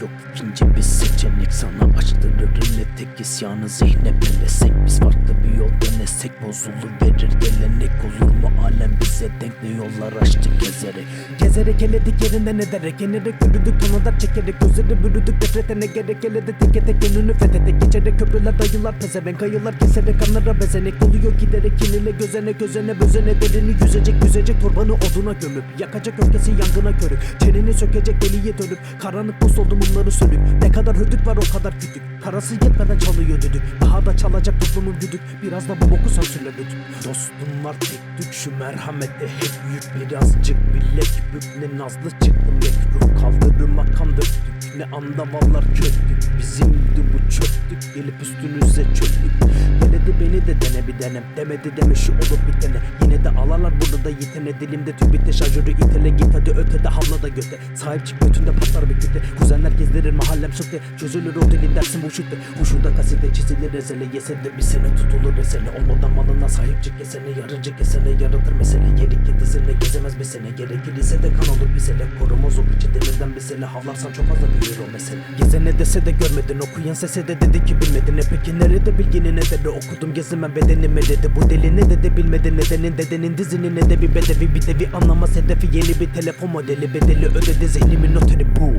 yok ikinci bir seçenek. Sana açtırırım ne tek isyanı zihne belesek Biz farklı bir yol denesek bozulur verir gelenek Olur mu? Alem bize denk ne yollar açtık gezerek. Gezerek eledik yerinden ederek Yenerek yürüdük tonalar çekerek. Gözleri bürüdük nefrete ne gerek? Elede teke tek önünü fethettik. Geçerek köprüler dayılar pezevenk. Kayılar keserek anlara bezenek. Doluyor giderek kinile gözene gözene bözene Derini yüzecek yüzecek torbanı oduna gömüp. Yakacak öfkesi yangına körük. Çeneni sökecek deliye dönüp. Karanlık buz oldu mumları sönük Ne kadar hödük var o kadar kütük. Parası yetmeden çalıyor düdük. Daha da çalacak toplumun güdük. Biraz da bu boku sansürle lütfen Dostum var tek tük şu merhamete hep yük. Birazcık bilek bük ne nazlı çıktım mekruh Kaldırıma kan döktük. Ne andavallar köktük Bizimdi bu çöktük. Gelip üstünüze çöktük. Denedi beni de dene bir denem Demedi deme şu olup bitene. Yine de alarlar burada da yitene Dilimde tüm bitti şarjörü itele. Git hadi ötede havla da göte. Sahip çık götünde patlar bir kütle Kuzenler gezdirir mahallem sütte Çözülür o dilin dersin bu şütte Uçunda kasete çizilir ezele Yese de bir sene tutulur esene Olmadan malına sahip çık yesene Yarıcı kesene yaratır mesele. Yeri kedisine gezemez bir sene. Gerekirse de kan olur bir sene. Korumaz o piçi demirden bir sene? Havlarsan çok fazla büyür o mesele. Gezene dese de görmedin Okuyan sese de dedi ki bilmedin. E peki nerede bilginin ederi Okudum gezime bedenime dedi? Bu deli ne dedi bilmedi nedenin? Dedenin dizinin ne de bir bedevi Bir devi anlamaz hedefi Yeni bir telefon modeli. Bedeli ödedi zihnimin noteri bu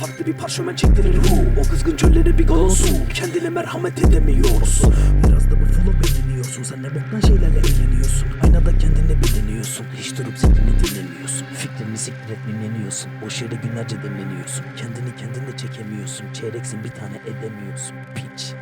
Farklı bir parşömen çektirir hu O kızgın çölleri bir galon su Kendine merhamet edemiyorsun Biraz da bu flow beğeniyorsun Sen ne boktan şeylerle eğleniyorsun? Aynada kendini bileniyorsun Hiç durup zikrini dinlemiyorsun. Fikrini siktir et dinleniyorsun. Boş yere günlerce demleniyorsun Kendini kendine çekemiyorsun. Çeyreksin bir tane edemiyorsun. Piç